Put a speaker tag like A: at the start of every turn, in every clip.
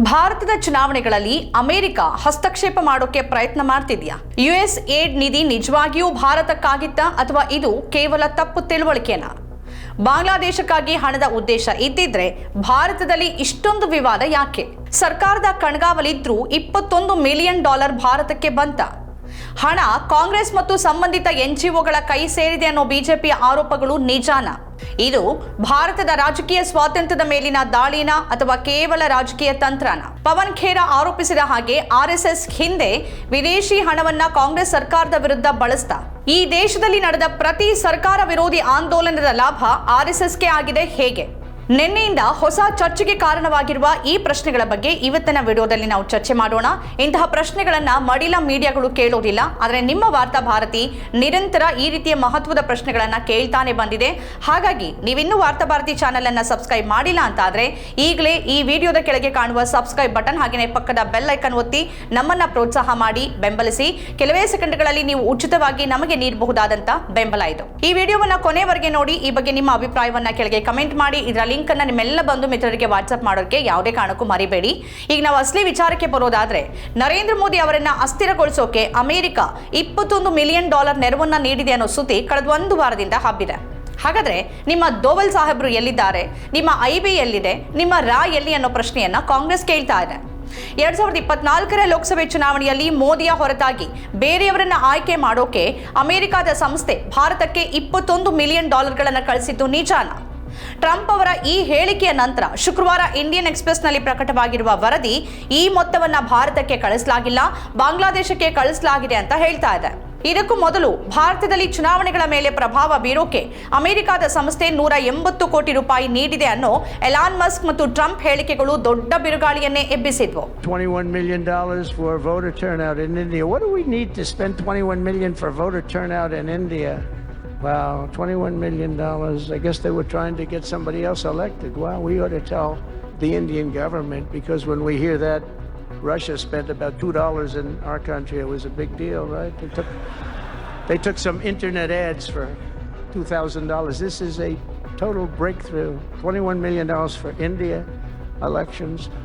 A: ಭಾರತದ ಚುನಾವಣೆಗಳಲ್ಲಿ ಅಮೆರಿಕ ಹಸ್ತಕ್ಷೇಪ ಮಾಡೋಕೆ ಪ್ರಯತ್ನ ಮಾಡ್ತಿದ್ಯಾ? ಯುಎಸ್ ಏಡ್ ನಿಧಿ ನಿಜವಾಗಿಯೂ ಭಾರತಕ್ಕಾಗಿತ್ತ ಅಥವಾ ಇದು ಕೇವಲ ತಪ್ಪು ತಿಳುವಳಿಕೆನಾ? ಬಾಂಗ್ಲಾದೇಶಕ್ಕಾಗಿ ಹಣದ ಉದ್ದೇಶ ಇದ್ದಿದ್ರೆ ಭಾರತದಲ್ಲಿ ಇಷ್ಟೊಂದು ವಿವಾದ ಯಾಕೆ? ಸರ್ಕಾರದ ಕಣ್ಗಾವಲಿದ್ರೂ ಇಪ್ಪತ್ತೊಂದು ಮಿಲಿಯನ್ ಡಾಲರ್ ಭಾರತಕ್ಕೆ ಬಂತ. ಹಣ ಕಾಂಗ್ರೆಸ್ ಮತ್ತು ಸಂಬಂಧಿತ ಎನ್ಜಿಒಗಳ ಕೈ ಸೇರಿದೆ ಅನ್ನೋ ಬಿಜೆಪಿ ಆರೋಪಗಳು ನಿಜಾನ? ಇದು ಭಾರತದ ರಾಜಕೀಯ ಸ್ವಾತಂತ್ರ್ಯದ ಮೇಲಿನ ದಾಳಿನ ಅಥವಾ ಕೇವಲ ರಾಜಕೀಯ ತಂತ್ರನ? ಪವನ್ ಖೇರಾ ಆರೋಪಿಸಿದ ಹಾಗೆ ಆರ್ಎಸ್ಎಸ್ ಹಿಂದೆ ವಿದೇಶಿ ಹಣವನ್ನ ಕಾಂಗ್ರೆಸ್ ಸರ್ಕಾರದ ವಿರುದ್ಧ ಬಳಸ್ತಾ? ಈ ದೇಶದಲ್ಲಿ ನಡೆದ ಪ್ರತಿ ಸರ್ಕಾರ ವಿರೋಧಿ ಆಂದೋಲನದ ಲಾಭ ಆರ್ಎಸ್ಎಸ್ಗೆ ಆಗಿದೆ ಹೇಗೆ? ನಿನ್ನೆಯಿಂದ ಹೊಸ ಚರ್ಚೆಗೆ ಕಾರಣವಾಗಿರುವ ಈ ಪ್ರಶ್ನೆಗಳ ಬಗ್ಗೆ ಇವತ್ತಿನ ವಿಡಿಯೋದಲ್ಲಿ ನಾವು ಚರ್ಚೆ ಮಾಡೋಣ. ಇಂತಹ ಪ್ರಶ್ನೆಗಳನ್ನ ಮಡಿಲ ಮೀಡಿಯಾಗಳು ಕೇಳೋದಿಲ್ಲ. ಆದರೆ ನಿಮ್ಮ ವಾರ್ತಾ ಭಾರತಿ ನಿರಂತರ ಈ ರೀತಿಯ ಮಹತ್ವದ ಪ್ರಶ್ನೆಗಳನ್ನ ಕೇಳ್ತಾನೆ ಬಂದಿದೆ. ಹಾಗಾಗಿ ನೀವಿನ್ನೂ ವಾರ್ತಾ ಭಾರತಿ ಚಾನೆಲ್ ಅನ್ನ ಸಬ್ಸ್ಕ್ರೈಬ್ ಮಾಡಿಲ್ಲ ಅಂತ ಈಗಲೇ ಈ ವಿಡಿಯೋದ ಕೆಳಗೆ ಕಾಣುವ ಸಬ್ಸ್ಕ್ರೈಬ್ ಬಟನ್ ಹಾಗೆಯೇ ಪಕ್ಕದ ಬೆಲ್ ಐಕನ್ ಒತ್ತಿ ನಮ್ಮನ್ನ ಪ್ರೋತ್ಸಾಹ ಮಾಡಿ, ಬೆಂಬಲಿಸಿ. ಕೆಲವೇ ಸೆಕೆಂಡ್ಗಳಲ್ಲಿ ನೀವು ಉಚಿತವಾಗಿ ನಮಗೆ ನೀಡಬಹುದಾದಂಥ ಬೆಂಬಲ ಇದು. ಈ ವಿಡಿಯೋವನ್ನ ಕೊನೆವರೆಗೆ ನೋಡಿ, ಈ ಬಗ್ಗೆ ನಿಮ್ಮ ಅಭಿಪ್ರಾಯವನ್ನ ಕೆಳಗೆ ಕಮೆಂಟ್ ಮಾಡಿ. ಇದರ ಲಿಂಕ್ ಅನ್ನ ನಿಮ್ಮೆಲ್ಲ ಬಂಧು ಮಿತ್ರರಿಗೆ ವಾಟ್ಸಪ್ ಮಾಡೋಕ್ಕೆ ಯಾವುದೇ ಕಾರಣಕ್ಕೂ ಮರಿಬೇಡಿ. ಈಗ ನಾವು ಅಸಲಿ ವಿಚಾರಕ್ಕೆ ಬರೋದಾದ್ರೆ, ನರೇಂದ್ರ ಮೋದಿ ಅವರನ್ನು ಅಸ್ಥಿರಗೊಳಿಸೋಕೆ ಅಮೆರಿಕ ಇಪ್ಪತ್ತೊಂದು ಮಿಲಿಯನ್ ಡಾಲರ್ ನೆರವನ್ನ ನೀಡಿದೆ ಅನ್ನೋ ಸುದ್ದಿ ಕಳೆದ ಒಂದು ವಾರದಿಂದ ಹಬ್ಬಿದೆ. ಹಾಗಾದ್ರೆ ನಿಮ್ಮ ದೋವಲ್ ಸಾಹೇಬರು ಎಲ್ಲಿದ್ದಾರೆ? ನಿಮ್ಮ ಐ ಬಿ ಎಲ್ಲಿದೆ? ನಿಮ್ಮ ರಾ ಎಲ್ಲಿ ಅನ್ನೋ ಪ್ರಶ್ನೆಯನ್ನ ಕಾಂಗ್ರೆಸ್ ಕೇಳ್ತಾ ಇದೆ. ಎರಡ್ ಸಾವಿರದ ಇಪ್ಪತ್ನಾಲ್ಕರ ಲೋಕಸಭೆ ಚುನಾವಣೆಯಲ್ಲಿ ಮೋದಿಯ ಹೊರತಾಗಿ ಬೇರೆಯವರನ್ನ ಆಯ್ಕೆ ಮಾಡೋಕೆ ಅಮೆರಿಕದ ಸಂಸ್ಥೆ ಭಾರತಕ್ಕೆ ಇಪ್ಪತ್ತೊಂದು ಮಿಲಿಯನ್ ಡಾಲರ್ಗಳನ್ನು ಕಳಿಸಿದ್ದು ನಿಜಾನ? ಟ್ರಂಪ್ ಅವರ ಈ ಹೇಳಿಕೆಯ ನಂತರ ಶುಕ್ರವಾರ ಇಂಡಿಯನ್ ಎಕ್ಸ್ಪ್ರೆಸ್ನಲ್ಲಿ ಪ್ರಕಟವಾಗಿರುವ ವರದಿ ಈ ಮೊತ್ತವನ್ನ ಭಾರತಕ್ಕೆ ಕಳಿಸಲಾಗಿಲ್ಲ, ಬಾಂಗ್ಲಾದೇಶಕ್ಕೆ ಕಳಿಸಲಾಗಿದೆ ಅಂತ ಹೇಳ್ತಾ ಇದೆ ಇದಕ್ಕೂ ಮೊದಲು ಭಾರತದಲ್ಲಿ ಚುನಾವಣೆಗಳ ಮೇಲೆ ಪ್ರಭಾವ ಬೀರೋಕೆ ಅಮೆರಿಕದ ಸಂಸ್ಥೆ ನೂರ ಎಂಬತ್ತು ಕೋಟಿ ರೂಪಾಯಿ ನೀಡಿದೆ ಅನ್ನೋ ಎಲಾನ್ ಮಸ್ಕ್ ಮತ್ತು ಟ್ರಂಪ್ ಹೇಳಿಕೆಗಳು ದೊಡ್ಡ ಬಿರುಗಾಳಿಯನ್ನೇ ಎಬ್ಬಿಸಿದ್ವು
B: $21 million for voter turnout in India. What do we need to spend 21 million for voter turnout in India? Wow, 21 million dollars. I guess they were trying to get somebody else elected. Wow, we ought to tell the Indian government because when we hear that Russia spent about two dollars in our country, it was a big deal, right? They took they took some internet ads for two thousand dollars. This is a total breakthrough. $21 million for India.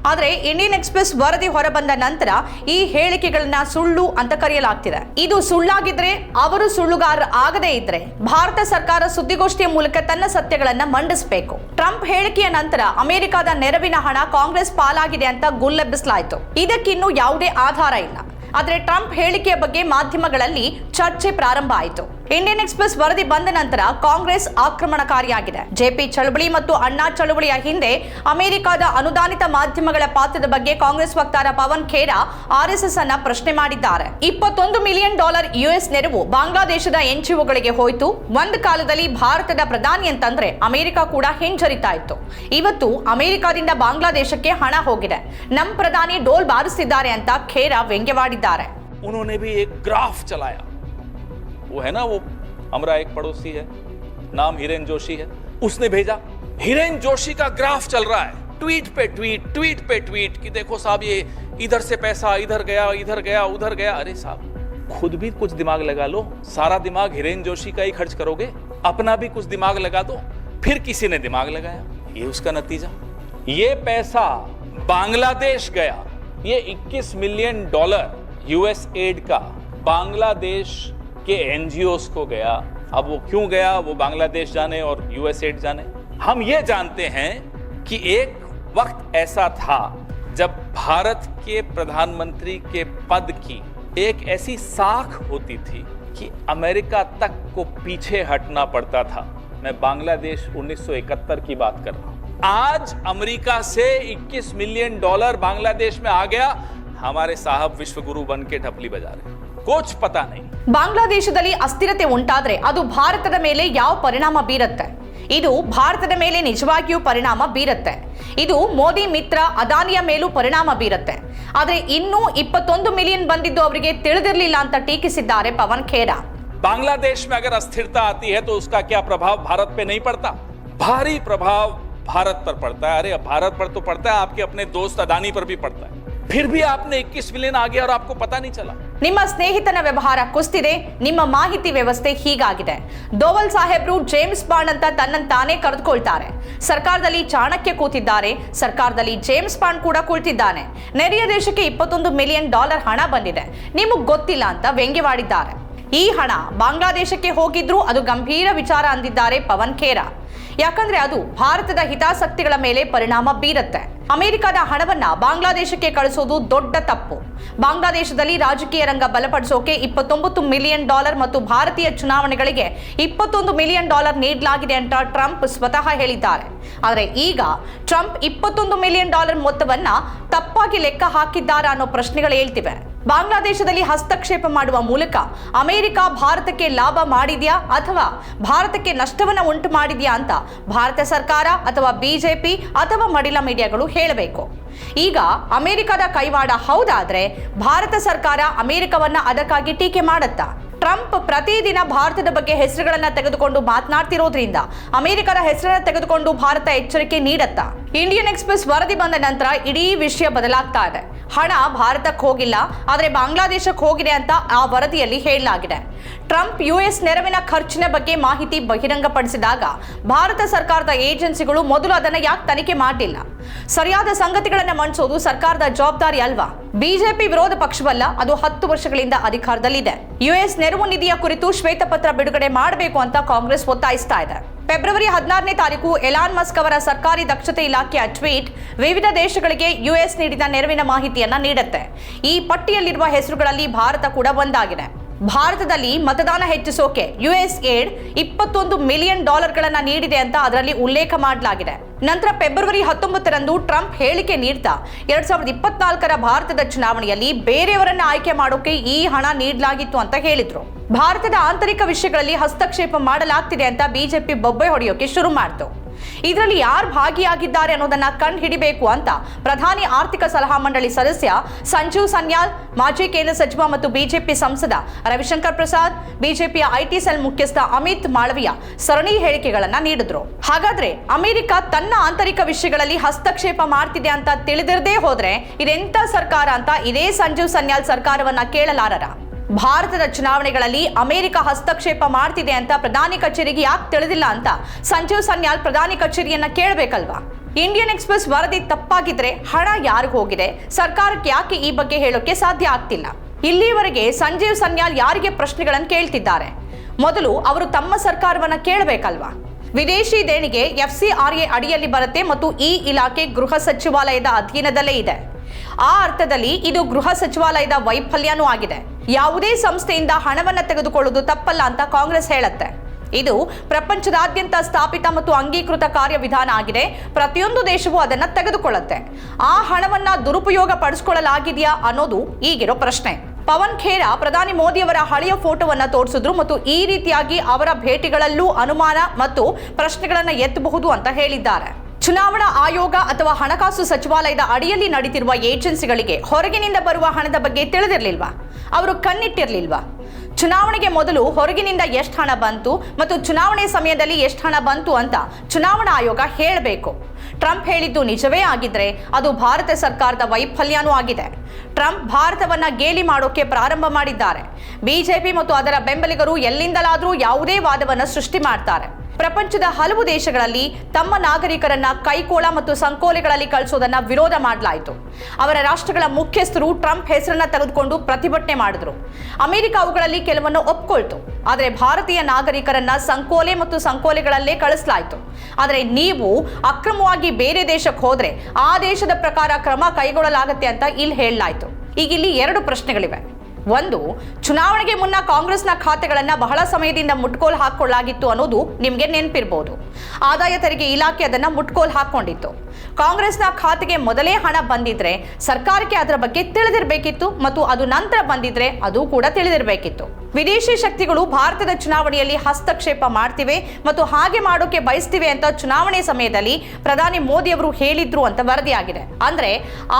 A: ಆದ್ರೆ Indian Express ವರದಿ ಹೊರಬಂದ ನಂತರ ಈ ಹೇಳಿಕೆಗಳನ್ನ ಸುಳ್ಳು ಅಂತ ಕರೆಯಲಾಗ್ತಿದೆ. ಇದು ಸುಳ್ಳಾಗಿದ್ರೆ ಅವರು ಸುಳ್ಳುಗಾರ ಆಗದೇ ಇದ್ರೆ ಭಾರತ ಸರ್ಕಾರ ಸುದ್ದಿಗೋಷ್ಠಿಯ ಮೂಲಕ ತನ್ನ ಸತ್ಯಗಳನ್ನ ಮಂಡಿಸಬೇಕು. ಟ್ರಂಪ್ ಹೇಳಿಕೆಯ ನಂತರ ಅಮೆರಿಕದ ನೆರವಿನ ಹಣ ಕಾಂಗ್ರೆಸ್ ಪಾಲಾಗಿದೆ ಅಂತ ಗುಲ್ಲೆಬ್ಬಿಸಲಾಯಿತು. ಇದಕ್ಕಿನ್ನೂ ಯಾವುದೇ ಆಧಾರ ಇಲ್ಲ. ಆದ್ರೆ ಟ್ರಂಪ್ ಹೇಳಿಕೆಯ ಬಗ್ಗೆ ಮಾಧ್ಯಮಗಳಲ್ಲಿ ಚರ್ಚೆ ಪ್ರಾರಂಭ ಆಯಿತು. ಇಂಡಿಯನ್ ಎಕ್ಸ್ಪ್ರೆಸ್ ವರದಿ ಬಂದ ನಂತರ ಕಾಂಗ್ರೆಸ್ ಆಕ್ರಮಣಕಾರಿಯಾಗಿದೆ. ಜೆಪಿ ಚಳವಳಿ ಮತ್ತು ಅಣ್ಣಾ ಚಳವಳಿಯ ಹಿಂದೆ ಅಮೆರಿಕದ ಅನುದಾನಿತ ಮಾಧ್ಯಮಗಳ ಪಾತ್ರದ ಬಗ್ಗೆ ಕಾಂಗ್ರೆಸ್ ವಕ್ತಾರ ಪವನ್ ಖೇರಾ ಆರ್ಎಸ್ಎಸ್ ಅನ್ನ ಪ್ರಶ್ನೆ ಮಾಡಿದ್ದಾರೆ. ಇಪ್ಪತ್ತೊಂದು ಮಿಲಿಯನ್ ಡಾಲರ್ ಯುಎಸ್ ನೆರವು ಬಾಂಗ್ಲಾದೇಶದ ಎನ್ಜಿಒಗಳಿಗೆ ಹೋಯಿತು. ಒಂದು ಕಾಲದಲ್ಲಿ ಭಾರತದ ಪ್ರಧಾನಿ ಅಂತಂದ್ರೆ ಅಮೆರಿಕ ಕೂಡ ಹಿಂಜರಿತಾ ಇತ್ತು. ಇವತ್ತು ಅಮೆರಿಕದಿಂದ ಬಾಂಗ್ಲಾದೇಶಕ್ಕೆ ಹಣ ಹೋಗಿದೆ. ನಮ್ ಪ್ರಧಾನಿ ಡೋಲ್ ಬಾರಿಸ್ತಿದ್ದಾರೆ ಅಂತ ಖೇರಾ ವ್ಯಂಗ್ಯವಾಡಿದ್ದಾರೆ.
C: उन्होंने भी एक ग्राफ चलाया। वो है ना, वो हमारा एक पड़ोसी है, नाम हिरेन जोशी है। उसने भेजा, हिरेन जोशी का ग्राफ चल रहा है। ट्वीट पे ट्वीट ट्वीट पे ट्वीट कि देखो साहब, ये इधर से पैसा, इधर गया इधर गया, उधर गया। अरे साहब, खुद भी कुछ दिमाग लगा लो। सारा दिमाग हिरेन जोशी का ही खर्च करोगे। अपना भी कुछ दिमाग लगा दो। फिर किसी ने दिमाग लगाया। ये उसका नतीजा। ये पैसा बांग्लादेश गया। ये 21 मिलियन डॉलर यूएस एड का बांग्लादेश के एनजीओस को गया। अब वो क्यों गया? वो बांग्लादेश जाने और यूएस एड जाने। हम ये जानते हैं कि एक वक्त ऐसा था जब भारत के प्रधानमंत्री के पद की एक ऐसी साख होती थी कि अमेरिका तक को पीछे हटना पड़ता था। मैं बांग्लादेश 1971 की बात कर रहा हूँ। आज अमेरिका से 21 मिलियन डॉलर बांग्लादेश में आ गया। हमारे साहब विश्व गुरु बन के ढपली बजा रहे कुछ पता नहीं
A: ಬಾಂಗ್ಲಾದೇಶದಲ್ಲಿ ಅಸ್ಥಿರತೆ ಉಂಟಾದ್ರೆ ಅದು ಭಾರತದ ಮೇಲೆ ಯಾವ ಪರಿಣಾಮ ಬೀರುತ್ತೆ ಇದು ಭಾರತದ ಮೇಲೆ ನಿಜವಾಗಿಯೂ ಪರಿಣಾಮ ಬೀರುತ್ತೆ ಇದು ಮೋದಿ ಮಿತ್ರ ಅದಾನಿಯ ಮೇಲೂ ಪರಿಣಾಮ ಬೀರುತ್ತೆ ಆದ್ರೆ ಇನ್ನೂ ಇಪ್ಪತ್ತೊಂದು ಮಿಲಿಯನ್ ಬಂದಿದ್ದು ಅವರಿಗೆ ತಿಳಿದಿರಲಿಲ್ಲ ಅಂತ ಟೀಕಿಸಿದ್ದಾರೆ ಪವನ್ ಖೇರಾ
C: बांग्लादेश में अगर अस्थिरता आती है तो उसका क्या प्रभाव भारत पे नहीं पड़ता भारी प्रभाव भारत पर पड़ता है अरे भारत पर तो पड़ता है आपके अपने दोस्त अदानी पर भी पड़ता है ಫಿರ್ ಭಿ ಆಪ್ನೆ ಇಕ್ಕಿಸ್ ವಿಲಿಯನ್ ಆಗಿ ಅವ್ರು ಆಪ್ಕೋ ಪತಾ ನೀ ಚಲಾ
A: ನಿಮ್ಮ ಸ್ನೇಹಿತನ ವ್ಯವಹಾರ ಕುಸ್ತಿದೆ, ನಿಮ್ಮ ಮಾಹಿತಿ ವ್ಯವಸ್ಥೆ ಹೀಗಾಗಿದೆ. ದೋವಲ್ ಸಾಹೇಬ್ರು ಜೇಮ್ಸ್ ಬಾಂಡ್ ಅಂತ ತನ್ನ ತಾನೇ ಕರೆದುಕೊಳ್ತಾರೆ. ಸರ್ಕಾರದಲ್ಲಿ ಚಾಣಕ್ಯ ಕೂತಿದ್ದಾರೆ, ಸರ್ಕಾರದಲ್ಲಿ ಜೇಮ್ಸ್ ಬಾಂಡ್ ಕೂಡ ಕುಳಿತಿದ್ದಾನೆ. ನೆರೆಯ ದೇಶಕ್ಕೆ ಇಪ್ಪತ್ತೊಂದು ಮಿಲಿಯನ್ ಡಾಲರ್ ಹಣ ಬಂದಿದೆ. ನಿಮಗೆ ಗೊತ್ತಿಲ್ಲ ಅಂತ ವ್ಯಂಗ್ಯವಾಡಿದ್ದಾರೆ. ಈ ಹಣ ಬಾಂಗ್ಲಾದೇಶಕ್ಕೆ ಹೋಗಿದ್ರು ಅದು ಗಂಭೀರ ವಿಚಾರ ಅಂದಿದ್ದಾರೆ ಪವನ್ ಖೇರಾ. ಯಾಕಂದ್ರೆ ಅದು ಭಾರತದ ಹಿತಾಸಕ್ತಿಗಳ ಮೇಲೆ ಪರಿಣಾಮ ಬೀರುತ್ತೆ. ಅಮೆರಿಕದ ಹಣವನ್ನ ಬಾಂಗ್ಲಾದೇಶಕ್ಕೆ ಕಳಿಸೋದು ದೊಡ್ಡ ತಪ್ಪು. ಬಾಂಗ್ಲಾದೇಶದಲ್ಲಿ ರಾಜಕೀಯ ರಂಗ ಬಲಪಡಿಸೋಕೆ ಇಪ್ಪತ್ತೊಂಬತ್ತು ಮಿಲಿಯನ್ ಡಾಲರ್ ಮತ್ತು ಭಾರತೀಯ ಚುನಾವಣೆಗಳಿಗೆ ಇಪ್ಪತ್ತೊಂದು ಮಿಲಿಯನ್ ಡಾಲರ್ ನೀಡಲಾಗಿದೆ ಅಂತ ಟ್ರಂಪ್ ಸ್ವತಃ ಹೇಳಿದ್ದಾರೆ. ಆದರೆ ಈಗ ಟ್ರಂಪ್ ಇಪ್ಪತ್ತೊಂದು ಮಿಲಿಯನ್ ಡಾಲರ್ ಮೊತ್ತವನ್ನ ತಪ್ಪಾಗಿ ಲೆಕ್ಕ ಹಾಕಿದ್ದಾರಾ ಅನ್ನೋ ಪ್ರಶ್ನೆಗಳು ಹೇಳ್ತಿವೆ. ಬಾಂಗ್ಲಾದೇಶದಲ್ಲಿ ಹಸ್ತಕ್ಷೇಪ ಮಾಡುವ ಮೂಲಕ ಅಮೆರಿಕ ಭಾರತಕ್ಕೆ ಲಾಭ ಮಾಡಿದ್ಯಾ ಅಥವಾ ಭಾರತಕ್ಕೆ ನಷ್ಟವನ್ನು ಉಂಟು ಮಾಡಿದ್ಯಾ ಅಂತ ಭಾರತ ಸರ್ಕಾರ ಅಥವಾ ಬಿಜೆಪಿ ಅಥವಾ ಮಡಿಲ ಮೀಡಿಯಾಗಳು ಹೇಳಬೇಕು. ಈಗ ಅಮೆರಿಕದ ಕೈವಾಡ ಹೌದಾದ್ರೆ ಭಾರತ ಸರ್ಕಾರ ಅಮೆರಿಕವನ್ನ ಅದಕ್ಕಾಗಿ ಟೀಕೆ ಮಾಡತ್ತಾ? ಟ್ರಂಪ್ ಪ್ರತಿದಿನ ಭಾರತದ ಬಗ್ಗೆ ಹೆಸರುಗಳನ್ನ ತೆಗೆದುಕೊಂಡು ಮಾತನಾಡ್ತಿರೋದ್ರಿಂದ ಅಮೆರಿಕದ ಹೆಸರನ್ನ ತೆಗೆದುಕೊಂಡು ಭಾರತ ಎಚ್ಚರಿಕೆ ನೀಡತ್ತಾ? ಇಂಡಿಯನ್ ಎಕ್ಸ್ಪ್ರೆಸ್ ವರದಿ ಬಂದ ನಂತರ ಇಡೀ ವಿಷಯ ಬದಲಾಗ್ತಾ ಇದೆ. ಹಣ ಭಾರತಕ್ಕೆ ಹೋಗಿಲ್ಲ, ಆದರೆ ಬಾಂಗ್ಲಾದೇಶಕ್ಕೆ ಹೋಗಿದೆ ಅಂತ ಆ ವರದಿಯಲ್ಲಿ ಹೇಳಲಾಗಿದೆ. ಟ್ರಂಪ್ ಯುಎಸ್ ನೆರವಿನ ಖರ್ಚಿನ ಬಗ್ಗೆ ಮಾಹಿತಿ ಬಹಿರಂಗಪಡಿಸಿದಾಗ ಭಾರತ ಸರ್ಕಾರದ ಏಜೆನ್ಸಿಗಳು ಮೊದಲು ಅದನ್ನು ಯಾಕೆ ತನಿಖೆ ಮಾಡಲಿಲ್ಲ? ಸರಿಯಾದ ಸಂಗತಿಗಳನ್ನ ಮಂಡಿಸೋದು ಸರ್ಕಾರದ ಜವಾಬ್ದಾರಿ ಅಲ್ವಾ? ಬಿಜೆಪಿ ವಿರೋಧ ಪಕ್ಷವಲ್ಲ, ಅದು ಹತ್ತು ವರ್ಷಗಳಿಂದ ಅಧಿಕಾರದಲ್ಲಿದೆ. ಯುಎಸ್ ನೆರವು ನಿಧಿಯ ಕುರಿತು ಶ್ವೇತಪತ್ರ ಬಿಡುಗಡೆ ಮಾಡಬೇಕು ಅಂತ ಕಾಂಗ್ರೆಸ್ ಒತ್ತಾಯಿಸ್ತಾ ಇದೆ. ಫೆಬ್ರವರಿ ಹದಿನಾರನೇ ತಾರೀಕು ಎಲಾನ್ ಮಸ್ಕ್ ಅವರ ಸರ್ಕಾರಿ ದಕ್ಷತೆ ಇಲಾಖೆಯ ಟ್ವೀಟ್ ವಿವಿಧ ದೇಶಗಳಿಗೆ ಯುಎಸ್ ನೀಡಿದ ನೆರವಿನ ಮಾಹಿತಿಯನ್ನ ನೀಡುತ್ತೆ. ಈ ಪಟ್ಟಿಯಲ್ಲಿರುವ ಹೆಸರುಗಳಲ್ಲಿ ಭಾರತ ಕೂಡ ಒಂದಾಗಿದೆ. ಭಾರತದಲ್ಲಿ ಮತದಾನ ಹೆಚ್ಚಿಸೋಕೆ ಯುಎಸ್ ಏಡ್ ಇಪ್ಪತ್ತೊಂದು ಮಿಲಿಯನ್ ಡಾಲರ್ಗಳನ್ನು ನೀಡಿದೆ ಅಂತ ಅದರಲ್ಲಿ ಉಲ್ಲೇಖ ಮಾಡಲಾಗಿದೆ. ನಂತರ ಫೆಬ್ರವರಿ ಹತ್ತೊಂಬತ್ತರಂದು ಟ್ರಂಪ್ ಹೇಳಿಕೆ ನೀಡ್ತಾ, ಎರಡ್ ಸಾವಿರದ ಇಪ್ಪತ್ನಾಲ್ಕರ ಭಾರತದ ಚುನಾವಣೆಯಲ್ಲಿ ಬೇರೆಯವರನ್ನ ಆಯ್ಕೆ ಮಾಡೋಕೆ ಈ ಹಣ ನೀಡಲಾಗಿತ್ತು ಅಂತ ಹೇಳಿದ್ರು. ಭಾರತದ ಆಂತರಿಕ ವಿಷಯಗಳಲ್ಲಿ ಹಸ್ತಕ್ಷೇಪ ಮಾಡಲಾಗ್ತಿದೆ ಅಂತ ಬಿಜೆಪಿ ಬೊಬ್ಬೆ ಹೊಡೆಯೋಕೆ ಶುರು ಮಾಡ್ತು. ಇದರಲ್ಲಿ ಯಾರು ಭಾಗಿಯಾಗಿದ್ದಾರೆ ಅನ್ನೋದನ್ನ ಕಂಡು ಹಿಡಿಬೇಕು ಅಂತ ಪ್ರಧಾನಿ ಆರ್ಥಿಕ ಸಲಹಾ ಮಂಡಳಿ ಸದಸ್ಯ ಸಂಜೀವ್ ಸನ್ಯಾಲ್, ಮಾಜಿ ಕೇಂದ್ರ ಸಚಿವ ಮತ್ತು ಬಿಜೆಪಿ ಸಂಸದ ರವಿಶಂಕರ್ ಪ್ರಸಾದ್, ಬಿಜೆಪಿಯ ಐಟಿ ಸೆಲ್ ಮುಖ್ಯಸ್ಥ ಅಮಿತ್ ಮಾಳವಿಯಾ ಸರಣಿ ಹೇಳಿಕೆಗಳನ್ನ ನೀಡಿದ್ರು. ಹಾಗಾದ್ರೆ ಅಮೆರಿಕ ತನ್ನ ಆಂತರಿಕ ವಿಷಯಗಳಲ್ಲಿ ಹಸ್ತಕ್ಷೇಪ ಮಾಡ್ತಿದೆ ಅಂತ ತಿಳಿದಿರದೇ ಹೋದ್ರೆ ಇದೆಂತ ಸರ್ಕಾರ ಅಂತ ಇದೇ ಸಂಜೀವ್ ಸನ್ಯಾಲ್ ಸರ್ಕಾರವನ್ನ ಕೇಳಲಾರರ? ಭಾರತದ ಚುನಾವಣೆಗಳಲ್ಲಿ ಅಮೆರಿಕ ಹಸ್ತಕ್ಷೇಪ ಮಾಡ್ತಿದೆ ಅಂತ ಪ್ರಧಾನಿ ಕಚೇರಿಗೆ ಯಾಕೆ ತಿಳಿದಿಲ್ಲ ಅಂತ ಸಂಜೀವ್ ಸನ್ಯಾಲ್ ಪ್ರಧಾನಿ ಕಚೇರಿಯನ್ನ ಕೇಳಬೇಕಲ್ವಾ? ಇಂಡಿಯನ್ ಎಕ್ಸ್ಪ್ರೆಸ್ ವರದಿ ತಪ್ಪಾಗಿದ್ರೆ ಹಣ ಯಾರಿಗೂ ಹೋಗಿದೆ? ಸರ್ಕಾರಕ್ಕೆ ಯಾಕೆ ಈ ಬಗ್ಗೆ ಹೇಳೋಕೆ ಸಾಧ್ಯ ಆಗ್ತಿಲ್ಲ? ಇಲ್ಲಿವರೆಗೆ ಸಂಜೀವ್ ಸನ್ಯಾಲ್ ಯಾರಿಗೆ ಪ್ರಶ್ನೆಗಳನ್ನು ಕೇಳ್ತಿದ್ದಾರೆ? ಮೊದಲು ಅವರು ತಮ್ಮ ಸರ್ಕಾರವನ್ನ ಕೇಳಬೇಕಲ್ವಾ? ವಿದೇಶಿ ದೇಣಿಗೆ ಎಫ್ಸಿಆರ್ಎ ಅಡಿಯಲ್ಲಿ ಬರುತ್ತೆ ಮತ್ತು ಈ ಇಲಾಖೆ ಗೃಹ ಸಚಿವಾಲಯದ ಅಧೀನದಲ್ಲೇ ಇದೆ. ಆ ಅರ್ಥದಲ್ಲಿ ಇದು ಗೃಹ ಸಚಿವಾಲಯದ ವೈಫಲ್ಯನೂ ಆಗಿದೆ. ಯಾವುದೇ ಸಂಸ್ಥೆಯಿಂದ ಹಣವನ್ನು ತೆಗೆದುಕೊಳ್ಳುವುದು ತಪ್ಪಲ್ಲ ಅಂತ ಕಾಂಗ್ರೆಸ್ ಹೇಳುತ್ತೆ. ಇದು ಪ್ರಪಂಚದಾದ್ಯಂತ ಸ್ಥಾಪಿತ ಮತ್ತು ಅಂಗೀಕೃತ ಕಾರ್ಯವಿಧಾನ ಆಗಿದೆ. ಪ್ರತಿಯೊಂದು ದೇಶವೂ ಅದನ್ನ ತೆಗೆದುಕೊಳ್ಳುತ್ತೆ. ಆ ಹಣವನ್ನ ದುರುಪಯೋಗ ಪಡಿಸ್ಕೊಳ್ಳಲಾಗಿದೆಯಾ ಅನ್ನೋದು ಈಗಿರೋ ಪ್ರಶ್ನೆ. ಪವನ್ ಖೇರಾ, ಪ್ರಧಾನಿ ಮೋದಿಯವರ ಹಳೆಯ ಫೋಟೋವನ್ನ ತೋರಿಸಿದ್ರು ಮತ್ತು ಈ ರೀತಿಯಾಗಿ ಅವರ ಭೇಟಿಗಳಲ್ಲೂ ಅನುಮಾನ ಮತ್ತು ಪ್ರಶ್ನೆಗಳನ್ನ ಎತ್ತಬಹುದು ಅಂತ ಹೇಳಿದ್ದಾರೆ. ಚುನಾವಣಾ ಆಯೋಗ ಅಥವಾ ಹಣಕಾಸು ಸಚಿವಾಲಯದ ಅಡಿಯಲ್ಲಿ ನಡೀತಿರುವ ಏಜೆನ್ಸಿಗಳಿಗೆ ಹೊರಗಿನಿಂದ ಬರುವ ಹಣದ ಬಗ್ಗೆ ತಿಳಿದಿರಲಿಲ್ವಾ? ಅವರು ಕಣ್ಣಿಟ್ಟಿರಲಿಲ್ವಾ? ಚುನಾವಣೆಗೆ ಮೊದಲು ಹೊರಗಿನಿಂದ ಎಷ್ಟು ಹಣ ಬಂತು ಮತ್ತು ಚುನಾವಣೆ ಸಮಯದಲ್ಲಿ ಎಷ್ಟು ಹಣ ಬಂತು ಅಂತ ಚುನಾವಣಾ ಆಯೋಗ ಹೇಳಬೇಕು. ಟ್ರಂಪ್ ಹೇಳಿದ್ದು ನಿಜವೇ ಆಗಿದ್ರೆ ಅದು ಭಾರತ ಸರ್ಕಾರದ ವೈಫಲ್ಯನೂ ಆಗಿದೆ. ಟ್ರಂಪ್ ಭಾರತವನ್ನ ಗೇಲಿ ಮಾಡೋಕೆ ಪ್ರಾರಂಭ ಮಾಡಿದ್ದಾರೆ. ಬಿಜೆಪಿ ಮತ್ತು ಅದರ ಬೆಂಬಲಿಗರು ಎಲ್ಲಿಂದಲಾದರೂ ಯಾವುದೇ ವಾದವನ್ನು ಸೃಷ್ಟಿ ಮಾಡ್ತಾರೆ. ಪ್ರಪಂಚದ ಹಲವು ದೇಶಗಳಲ್ಲಿ ತಮ್ಮ ನಾಗರಿಕರನ್ನ ಕೈಕೋಳ ಮತ್ತು ಸಂಕೋಲೆಗಳಲ್ಲಿ ಕಳಿಸೋದನ್ನ ವಿರೋಧ ಮಾಡಲಾಯಿತು. ಅವರ ರಾಷ್ಟ್ರಗಳ ಮುಖ್ಯಸ್ಥರು ಟ್ರಂಪ್ ಹೆಸರನ್ನ ತೆಗೆದುಕೊಂಡು ಪ್ರತಿಭಟನೆ ಮಾಡಿದ್ರು. ಅಮೆರಿಕ ಅವುಗಳಲ್ಲಿ ಕೆಲವನ್ನು ಒಪ್ಕೊಳ್ತು. ಆದರೆ ಭಾರತೀಯ ನಾಗರಿಕರನ್ನ ಸಂಕೋಲೆ ಮತ್ತು ಸಂಕೋಲೆಗಳಲ್ಲೇ ಕಳಿಸಲಾಯಿತು. ಆದರೆ ನೀವು ಅಕ್ರಮವಾಗಿ ಬೇರೆ ದೇಶಕ್ಕೆ ಹೋದ್ರೆ ಆ ದೇಶದ ಪ್ರಕಾರ ಕ್ರಮ ಕೈಗೊಳ್ಳಲಾಗತ್ತೆ ಅಂತ ಇಲ್ಲಿ ಹೇಳಲಾಯಿತು. ಈಗ ಇಲ್ಲಿ ಎರಡು ಪ್ರಶ್ನೆಗಳಿವೆ. ಒಂದು, ಚುನಾವಣೆಗೆ ಮುನ್ನ ಕಾಂಗ್ರೆಸ್ನ ಖಾತೆಗಳನ್ನ ಬಹಳ ಸಮಯದಿಂದ ಮುಟ್ಕೋಲ್ ಹಾಕೊಳ್ಳಾಗಿತ್ತು ಅನ್ನೋದು ನಿಮಗೆ ನೆನಪಿರ್ಬೋದು. ಆದಾಯ ತೆರಿಗೆ ಇಲಾಖೆ ಅದನ್ನ ಮುಟ್ಕೋಲ್ ಹಾಕೊಂಡಿತ್ತು ಕಾಂಗ್ರೆಸ್ನ ಖಾತೆಗೆ ಮೊದಲೇ ಹಣ ಬಂದಿದ್ರೆ ಸರ್ಕಾರಕ್ಕೆ ಅದರ ಬಗ್ಗೆ ತಿಳಿದಿರಬೇಕಿತ್ತು ಮತ್ತು ಅದು ನಂತರ ಬಂದಿದ್ರೆ ಅದು ಕೂಡ ತಿಳಿದಿರಬೇಕಿತ್ತು. ವಿದೇಶಿ ಶಕ್ತಿಗಳು ಭಾರತದ ಚುನಾವಣೆಯಲ್ಲಿ ಹಸ್ತಕ್ಷೇಪ ಮಾಡ್ತಿವೆ ಮತ್ತು ಹಾಗೆ ಮಾಡೋಕೆ ಬಯಸ್ತಿವೆ ಅಂತ ಚುನಾವಣೆ ಸಮಯದಲ್ಲಿ ಪ್ರಧಾನಿ ಮೋದಿ ಅವರು ಹೇಳಿದ್ರು ಅಂತ ವರದಿಯಾಗಿದೆ. ಅಂದ್ರೆ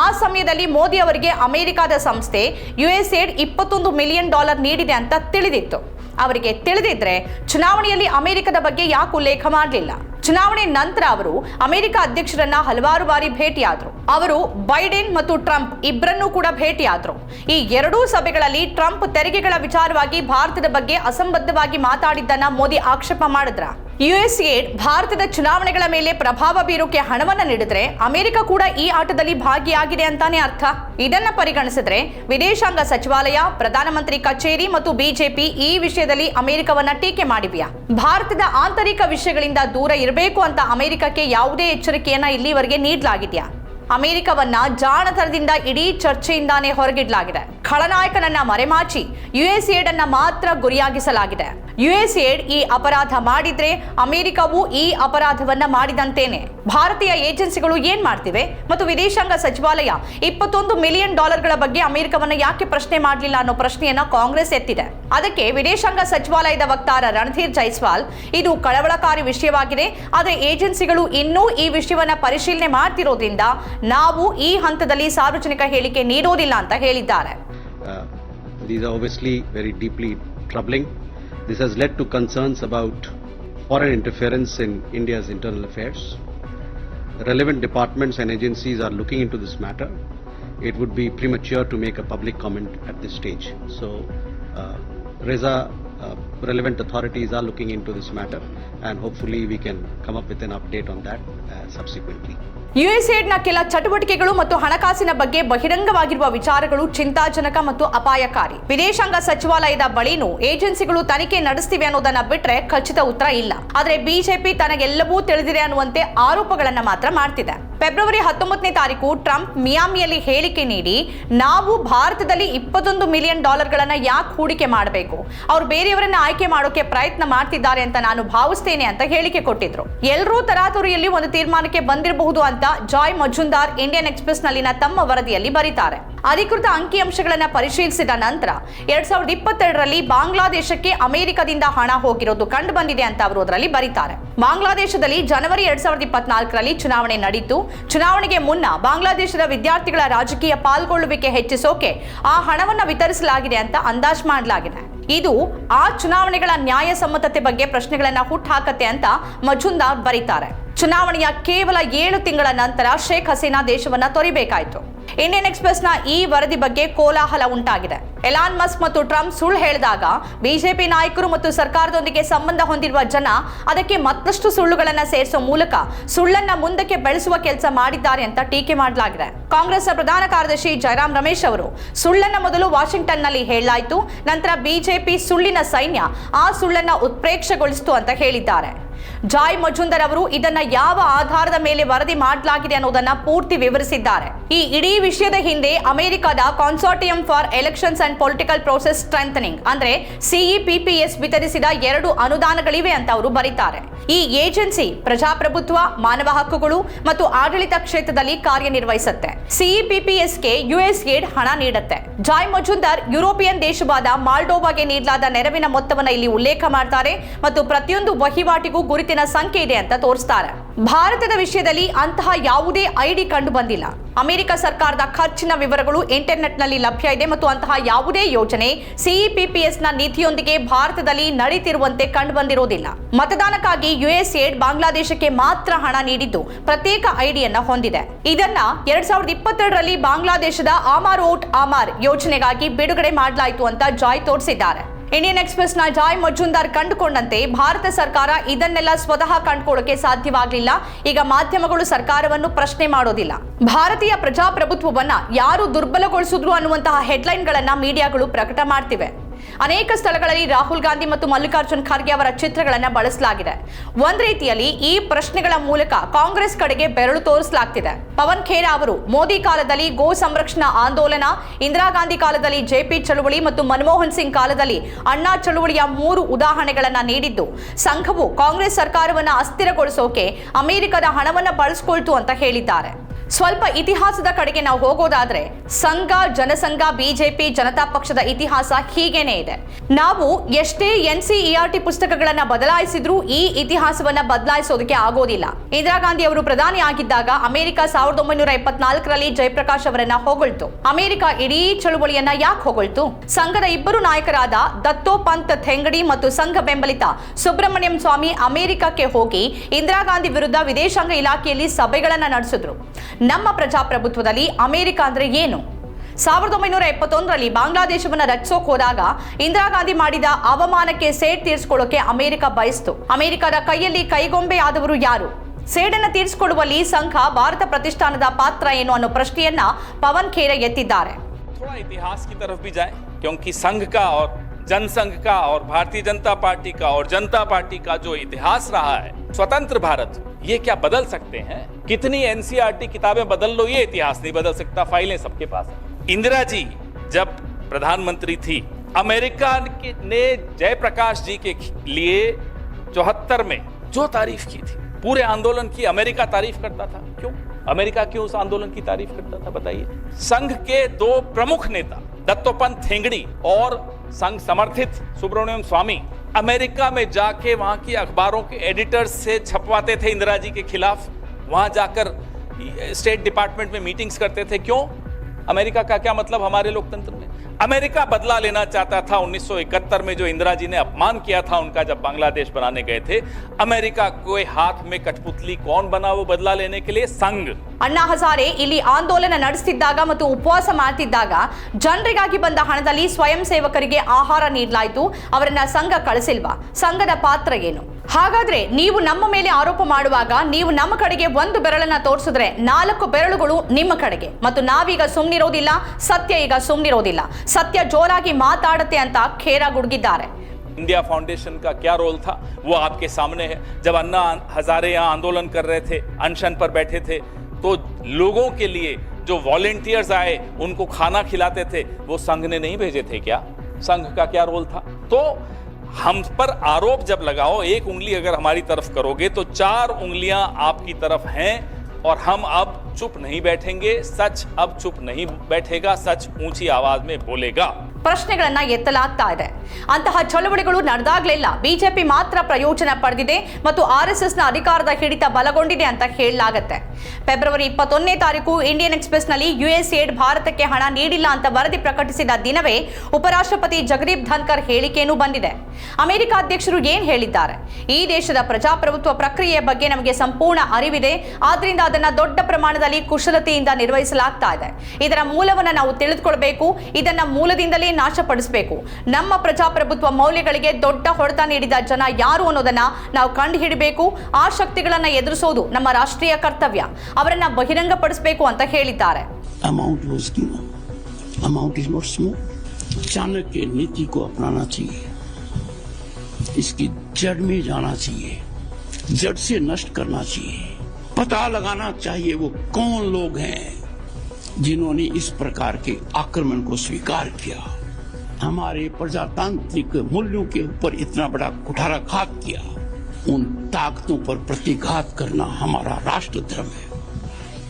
A: ಆ ಸಮಯದಲ್ಲಿ ಮೋದಿ ಅವರಿಗೆ ಅಮೆರಿಕದ ಸಂಸ್ಥೆ ಯುಎಸ್ ಏಡ್ ಇಪ್ಪತ್ತೊಂದು ಮಿಲಿಯನ್ ಡಾಲರ್ ನೀಡಿದೆ ಅಂತ ತಿಳಿದಿತ್ತು. ಅವರಿಗೆ ತಿಳಿದಿದ್ರೆ ಚುನಾವಣೆಯಲ್ಲಿ ಅಮೆರಿಕದ ಬಗ್ಗೆ ಯಾಕೆ ಉಲ್ಲೇಖ ಮಾಡಲಿಲ್ಲ. ಚುನಾವಣೆ ನಂತರ ಅವರು ಅಮೆರಿಕ ಅಧ್ಯಕ್ಷರನ್ನ ಹಲವಾರು ಬಾರಿ ಭೇಟಿಯಾದರು. ಅವರು ಬೈಡೆನ್ ಮತ್ತು ಟ್ರಂಪ್ ಇಬ್ಬರನ್ನೂ ಕೂಡ ಭೇಟಿಯಾದರು. ಈ ಎರಡೂ ಸಭೆಗಳಲ್ಲಿ ಟ್ರಂಪ್ ತೆರಿಗೆಗಳ ವಿಚಾರವಾಗಿ ಭಾರತದ ಬಗ್ಗೆ ಅಸಂಬದ್ಧವಾಗಿ ಮಾತಾಡಿದ್ದನ್ನ ಮೋದಿ ಆಕ್ಷೇಪ ಮಾಡಿದ್ರ? ಯುಎಸ್ ಏಡ್ ಭಾರತದ ಚುನಾವಣೆಗಳ ಮೇಲೆ ಪ್ರಭಾವ ಬೀರೋಕೆ ಹಣವನ್ನ ನೀಡಿದ್ರೆ ಅಮೆರಿಕ ಕೂಡ ಈ ಆಟದಲ್ಲಿ ಭಾಗಿಯಾಗಿದೆ ಅಂತಾನೆ ಅರ್ಥ. ಇದನ್ನ ಪರಿಗಣಿಸಿದ್ರೆ ವಿದೇಶಾಂಗ ಸಚಿವಾಲಯ, ಪ್ರಧಾನಮಂತ್ರಿ ಕಚೇರಿ ಮತ್ತು ಬಿಜೆಪಿ ಈ ವಿಷಯದಲ್ಲಿ ಅಮೆರಿಕವನ್ನ ಟೀಕೆ ಮಾಡಿವೆಯಾ? ಭಾರತದ ಆಂತರಿಕ ವಿಷಯಗಳಿಂದ ದೂರ ಇರಬೇಕು ಅಂತ ಅಮೆರಿಕಕ್ಕೆ ಯಾವುದೇ ಎಚ್ಚರಿಕೆಯನ್ನ ಇಲ್ಲಿವರೆಗೆ ನೀಡಲಾಗಿದೆಯಾ? ಅಮೆರಿಕವನ್ನ ಜಾಣತನದಿಂದ ಇಡೀ ಚರ್ಚೆಯಿಂದಾನೇ ಹೊರಗಿಡಲಾಗಿದೆ. ಖಳನಾಯಕನನ್ನ ಮರೆಮಾಚಿ ಯುಎಸ್ ಅನ್ನ ಮಾತ್ರ ಗುರಿಯಾಗಿಸಲಾಗಿದೆ. ಯುಎಸ್ ಏಡ್ ಈ ಅಪರಾಧ ಮಾಡಿದ್ರೆ ಅಮೆರಿಕವು ಈ ಅಪರಾಧವನ್ನ ಮಾಡಿದಂತೇನೆ. ಭಾರತೀಯ ಏಜೆನ್ಸಿಗಳು ಏನ್ ಮಾಡ್ತಿವೆ? ಮತ್ತು ವಿದೇಶಾಂಗ ಸಚಿವಾಲಯ ಇಪ್ಪತ್ತೊಂದು ಮಿಲಿಯನ್ ಡಾಲರ್ಗಳ ಬಗ್ಗೆ ಅಮೆರಿಕವನ್ನ ಯಾಕೆ ಪ್ರಶ್ನೆ ಮಾಡಲಿಲ್ಲ ಅನ್ನೋ ಪ್ರಶ್ನೆಯನ್ನ ಕಾಂಗ್ರೆಸ್ ಎತ್ತಿದೆ. ಅದಕ್ಕೆ ವಿದೇಶಾಂಗ ಸಚಿವಾಲಯದ ವಕ್ತಾರ ರಣಧೀರ್ ಜೈಸ್ವಾಲ್, ಇದು ಕಳವಳಕಾರಿ ವಿಷಯವಾಗಿದೆ. ಆದರೆ ಏಜೆನ್ಸಿಗಳು ಇನ್ನೂ ಈ ವಿಷಯವನ್ನ ಪರಿಶೀಲನೆ ಮಾಡ್ತಿರೋದ್ರಿಂದ ನಾವು ಈ ಹಂತದಲ್ಲಿ ಸಾರ್ವಜನಿಕ ಹೇಳಿಕೆ ನೀಡೋದಿಲ್ಲ ಅಂತ ಹೇಳಿದ್ದಾರೆ.
D: This has led to concerns about foreign interference in India's internal affairs. Relevant departments and agencies are looking into this matter. It would be premature to make a public comment at this stage. So, uh, Reza, uh, relevant authorities are looking into this matter, and hopefully we can come up with an update on that uh, subsequently.
A: ಯುಎಸ್ಏಡ್ನ ಕೆಲ ಚಟುವಟಿಕೆಗಳು ಮತ್ತು ಹಣಕಾಸಿನ ಬಗ್ಗೆ ಬಹಿರಂಗವಾಗಿರುವ ವಿಚಾರಗಳು ಚಿಂತಾಜನಕ ಮತ್ತು ಅಪಾಯಕಾರಿ. ವಿದೇಶಾಂಗ ಸಚಿವಾಲಯದ ಬಳಿನೂ ಏಜೆನ್ಸಿಗಳು ತನಿಖೆ ನಡೆಸ್ತಿವೆ ಅನ್ನೋದನ್ನ ಬಿಟ್ರೆ ಖಚಿತ ಉತ್ತರ ಇಲ್ಲ. ಆದರೆ ಬಿಜೆಪಿ ತನಗೆಲ್ಲವೂ ತಿಳಿದಿದೆ ಅನ್ನುವಂತೆ ಆರೋಪಗಳನ್ನ ಮಾತ್ರ ಮಾಡ್ತಿದೆ. ಫೆಬ್ರವರಿ ಹತ್ತೊಂಬತ್ತನೇ ತಾರೀಕು ಟ್ರಂಪ್ ಮಿಯಾಮಿಯಲ್ಲಿ ಹೇಳಿಕೆ ನೀಡಿ ನಾವು ಭಾರತದಲ್ಲಿ ಇಪ್ಪತ್ತೊಂದು ಮಿಲಿಯನ್ ಡಾಲರ್ಗಳನ್ನ ಯಾಕೆ ಹೂಡಿಕೆ ಮಾಡಬೇಕು? ಅವ್ರು ಬೇರೆಯವರನ್ನ ಆಯ್ಕೆ ಮಾಡೋಕೆ ಪ್ರಯತ್ನ ಮಾಡ್ತಿದ್ದಾರೆ ಅಂತ ನಾನು ಭಾವಿಸ್ತೇನೆ ಅಂತ ಹೇಳಿಕೆ ಕೊಟ್ಟಿದ್ರು. ಎಲ್ಲರೂ ತರಾತುರಿಯಲ್ಲಿ ಒಂದು ತೀರ್ಮಾನಕ್ಕೆ ಬಂದಿರಬಹುದು ಅಂತ ಜಾಯ್ ಮಜುಂದಾರ್ ಇಂಡಿಯನ್ ಎಕ್ಸ್ಪ್ರೆಸ್ ನಲ್ಲಿನ ತಮ್ಮ ವರದಿಯಲ್ಲಿ ಬರೀತಾರೆ. ಅಧಿಕೃತ ಅಂಕಿಅಂಶಗಳನ್ನು ಪರಿಶೀಲಿಸಿದ ನಂತರ ಎರಡ್ ಸಾವಿರದ ಇಪ್ಪತ್ತೆರಡರಲ್ಲಿ ಬಾಂಗ್ಲಾದೇಶಕ್ಕೆ ಅಮೆರಿಕದಿಂದ ಹಣ ಹೋಗಿರೋದು ಕಂಡು ಬಂದಿದೆ ಅಂತ ಅವರು ಅದರಲ್ಲಿ ಬರೀತಾರೆ. ಬಾಂಗ್ಲಾದೇಶದಲ್ಲಿ ಜನವರಿ ಎರಡ್ ಸಾವಿರದ ಇಪ್ಪತ್ನಾಲ್ಕರಲ್ಲಿ ಚುನಾವಣೆ ನಡೀತು. ಚುನಾವಣೆಗೆ ಮುನ್ನ ಬಾಂಗ್ಲಾದೇಶದ ವಿದ್ಯಾರ್ಥಿಗಳ ರಾಜಕೀಯ ಪಾಲ್ಗೊಳ್ಳುವಿಕೆ ಹೆಚ್ಚಿಸೋಕೆ ಆ ಹಣವನ್ನು ವಿತರಿಸಲಾಗಿದೆ ಅಂತ ಅಂದಾಜು ಮಾಡಲಾಗಿದೆ. ಇದು ಆ ಚುನಾವಣೆಗಳ ನ್ಯಾಯಸಮ್ಮತತೆ ಬಗ್ಗೆ ಪ್ರಶ್ನೆಗಳನ್ನ ಹುಟ್ಟುಹಾಕತ್ತೆ ಅಂತ ಮಜುಂದಾರ್ ಬರೀತಾರೆ. ಚುನಾವಣೆಯ ಕೇವಲ ಏಳು ತಿಂಗಳ ನಂತರ ಶೇಖ್ ಹಸೀನಾ ದೇಶವನ್ನ ತೊರಿಬೇಕಾಯಿತು. ಇಂಡಿಯನ್ ಎಕ್ಸ್ಪ್ರೆಸ್ನ ಈ ವರದಿ ಬಗ್ಗೆ ಕೋಲಾಹಲ ಉಂಟಾಗಿದೆ. ಎಲಾನ್ ಮಸ್ಕ್ ಮತ್ತು ಟ್ರಂಪ್ ಸುಳ್ಳು ಹೇಳಿದಾಗ ಬಿಜೆಪಿ ನಾಯಕರು ಮತ್ತು ಸರ್ಕಾರದೊಂದಿಗೆ ಸಂಬಂಧ ಹೊಂದಿರುವ ಜನ ಅದಕ್ಕೆ ಮತ್ತಷ್ಟು ಸುಳ್ಳುಗಳನ್ನು ಸೇರಿಸುವ ಮೂಲಕ ಸುಳ್ಳನ್ನ ಮುಂದಕ್ಕೆ ಬೆಳೆಸುವ ಕೆಲಸ ಮಾಡಿದ್ದಾರೆ ಅಂತ ಟೀಕೆ ಮಾಡಲಾಗಿದೆ. ಕಾಂಗ್ರೆಸ್ನ ಪ್ರಧಾನ ಕಾರ್ಯದರ್ಶಿ ಜಯರಾಮ್ ರಮೇಶ್ ಅವರು ಸುಳ್ಳನ್ನ ಮೊದಲು ವಾಷಿಂಗ್ಟನ್ನಲ್ಲಿ ಹೇಳಲಾಯಿತು, ನಂತರ ಬಿಜೆಪಿ ಸುಳ್ಳಿನ ಸೈನ್ಯ ಆ ಸುಳ್ಳನ್ನ ಉತ್ಪ್ರೇಕ್ಷೆಗೊಳಿಸಿತು ಅಂತ ಹೇಳಿದ್ದಾರೆ. ಜಾಯ್ ಮಜುಂದರ್ ಅವರು ಇದನ್ನ ಯಾವ ಆಧಾರದ ಮೇಲೆ ವರದಿ ಮಾಡಲಾಗಿದೆ ಅನ್ನೋದನ್ನ ಪೂರ್ತಿ ವಿವರಿಸಿದ್ದಾರೆ. ಈ ಇಡೀ ವಿಷಯದ ಹಿಂದೆ ಅಮೆರಿಕದ consortium for elections and political process strengthening ಅಂದ್ರೆ ಸಿಇಪಿಪಿಎಸ್ ವಿತರಿಸಿದ ಎರಡು ಅನುದಾನಗಳಿವೆ ಅಂತ ಅವರು ಬರೀತಾರೆ. ಈ ಏಜೆನ್ಸಿ ಪ್ರಜಾಪ್ರಭುತ್ವ, ಮಾನವ ಹಕ್ಕುಗಳು ಮತ್ತು ಆಡಳಿತ ಕ್ಷೇತ್ರದಲ್ಲಿ ಕಾರ್ಯನಿರ್ವಹಿಸುತ್ತೆ. ಸಿಇಪಿಪಿಎಸ್ಗೆ ಯುಎಸ್ ಏಡ್ ಹಣ ನೀಡುತ್ತೆ. ಜಾಯ್ ಮಜುಂದರ್ ಯುರೋಪಿಯನ್ ದೇಶವಾದ ಮಾಲ್ಡೋವಾಗೆ ನೀಡಲಾದ ನೆರವಿನ ಮೊತ್ತವನ್ನ ಇಲ್ಲಿ ಉಲ್ಲೇಖ ಮಾಡ್ತಾರೆ ಮತ್ತು ಪ್ರತಿಯೊಂದು ವಹಿವಾಟಿಗೂ ಗುರುತಿನ ಸಂಖ್ಯೆ ಇದೆ ಅಂತ ತೋರಿಸ್ತಾರೆ. ಭಾರತದ ವಿಷಯದಲ್ಲಿ ಅಂತಹ ಯಾವುದೇ ಐಡಿ ಕಂಡು ಬಂದಿಲ್ಲ. ಅಮೆರಿಕ ಸರ್ಕಾರದ ಖರ್ಚಿನ ವಿವರಗಳು ಇಂಟರ್ನೆಟ್ನಲ್ಲಿ ಲಭ್ಯ ಇದೆ ಮತ್ತು ಅಂತಹ ಯಾವುದೇ ಯೋಜನೆ ಸಿಇಪಿಪಿಎಸ್ನ ನಿಧಿಯೊಂದಿಗೆ ಭಾರತದಲ್ಲಿ ನಡೀತಿರುವಂತೆ ಕಂಡು ಬಂದಿರೋದಿಲ್ಲ. ಮತದಾನಕ್ಕಾಗಿ ಯುಎಸ್ ಏಡ್ ಬಾಂಗ್ಲಾದೇಶಕ್ಕೆ ಮಾತ್ರ ಹಣ ನೀಡಿದ್ದು ಪ್ರತ್ಯೇಕ ಐಡಿಯನ್ನ ಹೊಂದಿದೆ. ಇದನ್ನ ಎರಡ್ ಸಾವಿರದ ಇಪ್ಪತ್ತೆರಡರಲ್ಲಿ ಬಾಂಗ್ಲಾದೇಶದ ಆಮಾರ್ ಓಟ್ ಆಮಾರ್ ಯೋಜನೆಗಾಗಿ ಬಿಡುಗಡೆ ಮಾಡಲಾಯಿತು ಅಂತ ಜಾಯ್ ತೋರಿಸಿದ್ದಾರೆ. ಇಂಡಿಯನ್ ಎಕ್ಸ್ಪ್ರೆಸ್ನ ಜಾಯ್ ಮಜುಂದಾರ್ ಕಂಡುಕೊಂಡಂತೆ ಭಾರತ ಸರ್ಕಾರ ಇದನ್ನೆಲ್ಲ ಸ್ವತಃ ಕಂಡುಕೊಳ್ಳೋಕೆ ಸಾಧ್ಯವಾಗಲಿಲ್ಲ. ಈಗ ಮಾಧ್ಯಮಗಳು ಸರ್ಕಾರವನ್ನು ಪ್ರಶ್ನೆ ಮಾಡೋದಿಲ್ಲ. ಭಾರತೀಯ ಪ್ರಜಾಪ್ರಭುತ್ವವನ್ನ ಯಾರು ದುರ್ಬಲಗೊಳಿಸಿದ್ರು ಅನ್ನುವಂತಹ ಹೆಡ್ಲೈನ್ಗಳನ್ನ ಮೀಡಿಯಾಗಳು ಪ್ರಕಟ ಮಾಡ್ತಿವೆ. ಅನೇಕ ಸ್ಥಳಗಳಲ್ಲಿ ರಾಹುಲ್ ಗಾಂಧಿ ಮತ್ತು ಮಲ್ಲಿಕಾರ್ಜುನ್ ಖರ್ಗೆ ಅವರ ಚಿತ್ರಗಳನ್ನು ಬಳಸಲಾಗಿದೆ. ಒಂದ್ ರೀತಿಯಲ್ಲಿ ಈ ಪ್ರಶ್ನೆಗಳ ಮೂಲಕ ಕಾಂಗ್ರೆಸ್ ಕಡೆಗೆ ಬೆರಳು ತೋರಿಸಲಾಗ್ತಿದೆ. ಪವನ್ ಖೇರಾ ಅವರು, ಮೋದಿ ಕಾಲದಲ್ಲಿ ಗೋ ಸಂರಕ್ಷಣಾ ಆಂದೋಲನ, ಇಂದಿರಾ ಗಾಂಧಿ ಕಾಲದಲ್ಲಿ ಜೆಪಿ ಚಳುವಳಿ ಮತ್ತು ಮನಮೋಹನ್ ಸಿಂಗ್ ಕಾಲದಲ್ಲಿ ಅಣ್ಣಾ ಚಳುವಳಿಯ ಮೂರು ಉದಾಹರಣೆಗಳನ್ನು ನೀಡಿದ್ದು, ಸಂಘವು ಕಾಂಗ್ರೆಸ್ ಸರ್ಕಾರವನ್ನು ಅಸ್ಥಿರಗೊಳಿಸೋಕೆ ಅಮೆರಿಕದ ಹಣವನ್ನು ಬಳಸಿಕೊಳ್ತು ಅಂತ ಹೇಳಿದ್ದಾರೆ. ಸ್ವಲ್ಪ ಇತಿಹಾಸದ ಕಡೆಗೆ ನಾವು ಹೋಗೋದಾದ್ರೆ ಸಂಘ, ಜನಸಂಘ, ಬಿಜೆಪಿ, ಜನತಾ ಪಕ್ಷದ ಇತಿಹಾಸ ಹೀಗೇನೆ ಇದೆ. ನಾವು ಎಷ್ಟೇ ಎನ್ ಟಿ ಪುಸ್ತಕಗಳನ್ನ ಬದಲಾಯಿಸಿದ್ರೂ ಈ ಇತಿಹಾಸವನ್ನ ಬದಲಾಯಿಸೋದಕ್ಕೆ ಆಗೋದಿಲ್ಲ. ಇಂದಿರಾ ಗಾಂಧಿ ಅವರು ಪ್ರಧಾನಿ ಆಗಿದ್ದಾಗ ಅಮೆರಿಕ ಸಾವಿರದ ಒಂಬೈನೂರ ಎಪ್ಪತ್ನಾಲ್ಕರಲ್ಲಿ ಜಯಪ್ರಕಾಶ್ ಅವರನ್ನ ಹೊಗಳ್ತು. ಅಮೆರಿಕ ಇಡೀ ಚಳುವಳಿಯನ್ನ ಯಾಕೆ ಹೊಗಳ್ತು? ಸಂಘದ ಇಬ್ಬರು ನಾಯಕರಾದ ದತ್ತೋಪಂತ್ ಥೆಂಗಡಿ ಮತ್ತು ಸಂಘ ಬೆಂಬಲಿತ ಸುಬ್ರಹ್ಮಣ್ಯಂ ಸ್ವಾಮಿ ಅಮೆರಿಕಕ್ಕೆ ಹೋಗಿ ಇಂದಿರಾ ಗಾಂಧಿ ವಿರುದ್ಧ ವಿದೇಶಾಂಗ ಇಲಾಖೆಯಲ್ಲಿ ಸಭೆಗಳನ್ನ ನಡೆಸಿದ್ರು. ನಮ್ಮ ಪ್ರಜಾಪ್ರಭುತ್ವದಲ್ಲಿ ಅಮೆರಿಕ ಅಂದ್ರೆ ಏನು? ಸಾವಿರದ ಒಂಬೈನೂರ ಎಪ್ಪತ್ತೊಂದರಲ್ಲಿ ಬಾಂಗ್ಲಾದೇಶವನ್ನ ರಚಿಸೋಕ್ ಹೋದಾಗ ಇಂದಿರಾ ಗಾಂಧಿ ಮಾಡಿದ ಅವಮಾನಕ್ಕೆ ಸೇಡ್ ತೀರಿಸಿಕೊಳ್ಳೋಕೆ ಅಮೆರಿಕ ಬಯಸ್ತು ಅಮೆರಿಕದ ಕೈಯಲ್ಲಿ ಕೈಗೊಂಬೆ ಆದವರು ಯಾರು ಸೇಡನ್ನ ತೀರಿಸಿಕೊಳ್ಳುವಲ್ಲಿ ಸಂಘ ಭಾರತ ಪ್ರತಿಷ್ಠಾನದ ಪಾತ್ರ ಏನು ಅನ್ನೋ ಪ್ರಶ್ನೆಯನ್ನ ಪವನ್ ಖೇರೆ ಎತ್ತಿದ್ದಾರೆ
C: थोड़ा इतिहास की तरफ भी जाएं क्योंकि संघ का और जनसंघ का और भारतीय जनता पार्टी का और जनता पार्टी का जो इतिहास रहा है स्वतंत्र भारत ये क्या बदल सकते हैं कितनी एनसीईआरटी किताबें बदल लो ये इतिहास नहीं बदल सकता फाइलें सबके पास हैं इंदिरा जी, जब प्रधानमंत्री थी, अमेरिका ने जयप्रकाश जी के लिए चौहत्तर में जो तारीफ़ की थी, पूरे आंदोलन की, अमेरिका तारीफ़ करता था। क्यों? अमेरिका क्यों उस आंदोलन की तारीफ़ करता था, बताइए। संघ के दो प्रमुख नेता, दत्तोपंत ठेंगड़ी और संघ समर्थित सुब्रमण्यम स्वामी, अमेरिका में जाके वहाँ की अखबारों के एडिटर्स से छपवाते थे इंदिरा जी के खिलाफ। वहाँ जाकर स्टेट डिपार्टमेंट में मीटिंग्स करते थे। क्यों? अमेरिका का क्या मतलब हमारे लोकतंत्र में अमेरिका बदला लेना चाहता था 1971 में जो इंदिरा जी ने अपमान किया था उनका जब बांग्लादेश बनाने गए थे अमेरिका के हाथ में कठपुतली कौन बना वो बदला लेने के लिए संघ
A: ಅಣ್ಣಾ ಹಜಾರೆ ಇಲ್ಲಿ ಆಂದೋಲನ ನಡೆಸ್ತಿದ್ದಾಗ ಮತ್ತು ಉಪವಾಸ ಮಾಡ್ತಿದ್ದಾಗ ಜನರಿಗಾಗಿ ಬಂದ ಹಣದಲ್ಲಿ ಸ್ವಯಂ ಸೇವಕರಿಗೆ ಆಹಾರ ನೀಡಲಾಯಿತು ಅವರನ್ನ ಸಂಘ ಕಳಿಸಿಲ್ವಾ ಸಂಘದ ಪಾತ್ರ ಏನು ಹಾಗಾದ್ರೆ ನೀವು ನಮ್ಮ ಮೇಲೆ ಆರೋಪ ಮಾಡುವಾಗ ನೀವು ನಮ್ಮ ಕಡೆಗೆ ಒಂದು ಬೆರಳನ್ನ ತೋರಿಸಿದ್ರೆ ನಾಲ್ಕು ಬೆರಳುಗಳು ನಿಮ್ಮ ಕಡೆಗೆ ಮತ್ತು ನಾವೀಗ ಸುಮ್ನಿರೋದಿಲ್ಲ ಸತ್ಯ ಈಗ ಸುಮ್ನಿರೋದಿಲ್ಲ ಸತ್ಯ ಜೋರಾಗಿ ಮಾತಾಡತ್ತೆ ಅಂತ ಖೇರ ಗುಡುಗಿದ್ದಾರೆ
C: इंडिया फाउंडेशन का क्या रोल था वो आपके सामने है जब अन्ना हजारे यहाँ आंदोलन कर रहे थे अनशन पर बैठे थे तो लोगों के लिए जो वॉलेंटियर्स आए उनको खाना खिलाते थे वो संघ ने नहीं भेजे थे क्या संघ का क्या रोल था तो हम पर आरोप जब लगाओ, एक उंगली अगर हमारी तरफ़ करोगे तो चार उंगलियाँ आपकी तरफ़ हैं और हम अब चुप नहीं बैठेंगे, सच अब चुप नहीं बैठेगा, सच ऊँची आवाज़ में बोलेगा।
A: ಪ್ರಶ್ನೆಗಳನ್ನ ಎತ್ತಲಾಗ್ತಾ ಇದೆ. ಅಂತಹ ಚಳವಳಿಗಳು ನಡೆದಾಗ್ಲಿಲ್ಲ ಬಿಜೆಪಿ ಮಾತ್ರ ಪ್ರಯೋಜನ ಪಡೆದಿದೆ ಮತ್ತು ಆರ್ ಎಸ್ ಅಧಿಕಾರದ ಹಿಡಿತ ಬಲಗೊಂಡಿದೆ ಅಂತ ಹೇಳಲಾಗತ್ತೆ. ಫೆಬ್ರವರಿ ಇಪ್ಪತ್ತೊಂದನೇ ತಾರೀಕು ಇಂಡಿಯನ್ ಎಕ್ಸ್ಪ್ರೆಸ್ನಲ್ಲಿ ಯುಎಸ್ ಏಡ್ ಭಾರತಕ್ಕೆ ಹಣ ನೀಡಿಲ್ಲ ಅಂತ ವರದಿ ಪ್ರಕಟಿಸಿದ ದಿನವೇ ಉಪರಾಷ್ಟ್ರಪತಿ ಜಗದೀಪ್ ಧನ್ಕರ್ ಹೇಳಿಕೆಯೂ ಬಂದಿದೆ. ಅಮೆರಿಕ ಅಧ್ಯಕ್ಷರು ಏನ್ ಹೇಳಿದ್ದಾರೆ? ಈ ದೇಶದ ಪ್ರಜಾಪ್ರಭುತ್ವ ಪ್ರಕ್ರಿಯೆಯ ಬಗ್ಗೆ ನಮಗೆ ಸಂಪೂರ್ಣ ಅರಿವಿದೆ. ಆದ್ರಿಂದ ಅದನ್ನ ದೊಡ್ಡ ಪ್ರಮಾಣದಲ್ಲಿ ಕುಶಲತೆಯಿಂದ ನಿರ್ವಹಿಸಲಾಗ್ತಾ ಇದೆ. ಇದರ ಮೂಲವನ್ನು ನಾವು ತಿಳಿದುಕೊಳ್ಬೇಕು. ಇದನ್ನ ಮೂಲದಿಂದಲೇ ನಾಶಪಡಿಸಬೇಕು ನಮ್ಮ ಪ್ರಜಾಪ್ರಭುತ್ವ ಮೌಲ್ಯಗಳಿಗೆ ದೊಡ್ಡ ಹೊಡೆತ ನೀಡಿದ ಜನ ಯಾರು ಅನ್ನೋದನ್ನ ನಾವು ಕಂಡುಹಿಡಬೇಕು ಆ ಶಕ್ತಿಗಳನ್ನ ಎದುರಿಸೋದು ನಮ್ಮ ರಾಷ್ಟ್ರೀಯ ಕರ್ತವ್ಯ ಅವರನ್ನ ಬಹಿರಂಗಪಡಿಸಬೇಕು ಅಂತ ಹೇಳಿದ್ದಾರೆ
E: amount was given amount is not small Chanakya नीति को अपनाना चाहिए इसकी जड़ में जाना चाहिए जड़ से नष्ट करना चाहिए पता लगाना चाहिए वो कौन लोग हैं जिन्होंने इस प्रकार के आक्रमण को स्वीकार किया हमारे प्रजातांत्रिक मूल्यों के ऊपर इतना बड़ा कुठाराघात किया उन ताकतों पर प्रतिघात करना हमारा राष्ट्र धर्म है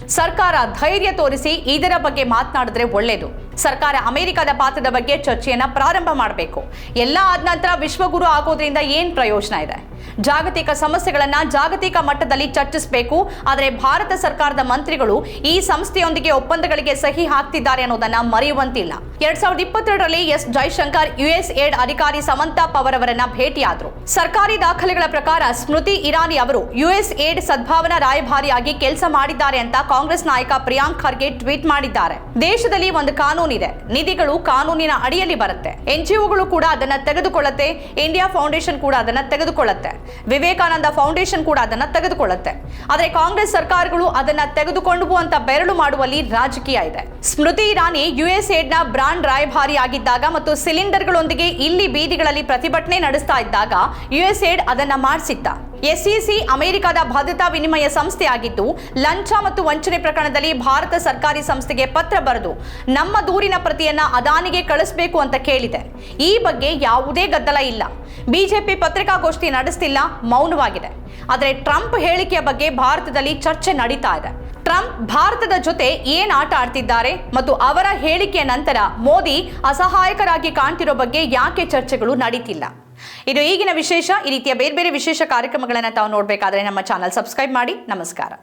A: ಸರ್ಕಾರ ಧೈರ್ಯ ತೋರಿಸಿ ಇದರ ಬಗ್ಗೆ ಮಾತನಾಡಿದ್ರೆ ಒಳ್ಳೇದು ಸರ್ಕಾರ ಅಮೆರಿಕದ ಪಾತ್ರದ ಬಗ್ಗೆ ಚರ್ಚೆಯನ್ನ ಪ್ರಾರಂಭ ಮಾಡಬೇಕು ಎಲ್ಲ ಆದ ನಂತರ ವಿಶ್ವಗುರು ಆಗೋದ್ರಿಂದ ಏನ್ ಪ್ರಯೋಜನ ಇದೆ ಜಾಗತಿಕ ಸಮಸ್ಯೆಗಳನ್ನ ಜಾಗತಿಕ ಮಟ್ಟದಲ್ಲಿ ಚರ್ಚಿಸಬೇಕು. ಆದರೆ ಭಾರತ ಸರ್ಕಾರದ ಮಂತ್ರಿಗಳು ಈ ಸಂಸ್ಥೆಯೊಂದಿಗೆ ಒಪ್ಪಂದಗಳಿಗೆ ಸಹಿ ಹಾಕ್ತಿದ್ದಾರೆ ಅನ್ನೋದನ್ನ ಮರೆಯುವಂತಿಲ್ಲ. ಎರಡ್ ಸಾವಿರದ ಇಪ್ಪತ್ತೆರಡರಲ್ಲಿ ಎಸ್. ಜೈಶಂಕರ್ ಯುಎಸ್ ಏಡ್ ಅಧಿಕಾರಿ ಸಮಂತಾ ಪವರ್ ಅವರನ್ನ ಭೇಟಿಯಾದ್ರು. ಸರ್ಕಾರಿ ದಾಖಲೆಗಳ ಪ್ರಕಾರ ಸ್ಮೃತಿ ಇರಾನಿ ಅವರು ಯುಎಸ್ ಏಡ್ ಸದ್ಭಾವನಾ ರಾಯಭಾರಿಯಾಗಿ ಕೆಲಸ ಮಾಡಿದ್ದಾರೆ ಅಂತ ಕಾಂಗ್ರೆಸ್ ನಾಯಕ ಪ್ರಿಯಾಂಕ್ ಖರ್ಗೆ ಟ್ವೀಟ್ ಮಾಡಿದ್ದಾರೆ. ದೇಶದಲ್ಲಿ ಒಂದು ಕಾನೂನಿದೆ. ನಿಧಿಗಳು ಕಾನೂನಿನ ಅಡಿಯಲ್ಲಿ ಬರುತ್ತೆ. ಎನ್ಜಿಒಗಳು ಕೂಡ ಅದನ್ನ ತೆಗೆದುಕೊಳ್ಳುತ್ತೆ. ಇಂಡಿಯಾ ಫೌಂಡೇಶನ್ ಕೂಡ ಅದನ್ನ ತೆಗೆದುಕೊಳ್ಳುತ್ತೆ. ವಿವೇಕಾನಂದ ಫೌಂಡೇಶನ್ ಕೂಡ ಅದನ್ನ ತೆಗೆದುಕೊಳ್ಳುತ್ತೆ. ಆದರೆ ಕಾಂಗ್ರೆಸ್ ಸರ್ಕಾರಗಳು ಅದನ್ನ ತೆಗೆದುಕೊಂಡು ಅಂತ ಬೆರಳು ಮಾಡುವಲ್ಲಿ ರಾಜಕೀಯ ಇದೆ. ಸ್ಮೃತಿ ಇರಾನಿ ಯುಎಸ್ನ ಬ್ರಾಂಡ್ ರಾಯಭಾರಿ ಆಗಿದ್ದಾಗ ಮತ್ತು ಸಿಲಿಂಡರ್ಗಳೊಂದಿಗೆ ಇಲ್ಲಿ ಬೀದಿಗಳಲ್ಲಿ ಪ್ರತಿಭಟನೆ ನಡೆಸ್ತಾ ಇದ್ದಾಗ ಯುಎಸ್ ಏಡ್ ಅದನ್ನ ಮಾಡಿಸಿತ್ತ. ಎಸ್ಇಸಿ ಅಮೆರಿಕದ ಭದ್ರತಾ ವಿನಿಮಯ ಸಂಸ್ಥೆಯಾಗಿದ್ದು, ಲಂಚ ಮತ್ತು ವಂಚನೆ ಪ್ರಕರಣದಲ್ಲಿ ಭಾರತ ಸರ್ಕಾರಿ ಸಂಸ್ಥೆಗೆ ಪತ್ರ ಬರೆದು, ನಮ್ಮ ದೂರಿನ ಪ್ರತಿಯನ್ನ ಅದಾನಿಗೆ ಕಳಿಸಬೇಕು ಅಂತ ಕೇಳಿದೆ. ಈ ಬಗ್ಗೆ ಯಾವುದೇ ಗದ್ದಲ ಇಲ್ಲ. ಬಿಜೆಪಿ ಪತ್ರಿಕಾಗೋಷ್ಠಿ ನಡೆಸ್ತಿಲ್ಲ, ಮೌನವಾಗಿದೆ. ಆದರೆ ಟ್ರಂಪ್ ಹೇಳಿಕೆಯ ಬಗ್ಗೆ ಭಾರತದಲ್ಲಿ ಚರ್ಚೆ ನಡೀತಾ ಇದೆ. ಟ್ರಂಪ್ ಭಾರತದ ಜೊತೆ ಏನ್ ಆಟ ಆಡ್ತಿದ್ದಾರೆ ಮತ್ತು ಅವರ ಹೇಳಿಕೆಯ ನಂತರ ಮೋದಿ ಅಸಹಾಯಕರಾಗಿ ಕಾಣ್ತಿರೋ ಬಗ್ಗೆ ಯಾಕೆ ಚರ್ಚೆಗಳು ನಡೀತಿಲ್ಲ? ಇದು ಈಗಿನ ವಿಶೇಷ, ಈ ರೀತಿಯ ಬೇರೆ ಬೇರೆ ವಿಶೇಷ ಕಾರ್ಯಕ್ರಮಗಳನ್ನು ತಾವು ನೋಡಬೇಕಾದ್ರೆ ನಮ್ಮ ಚಾನಲ್ ಸಬ್ಸ್ಕ್ರೈಬ್ ಮಾಡಿ. ನಮಸ್ಕಾರ.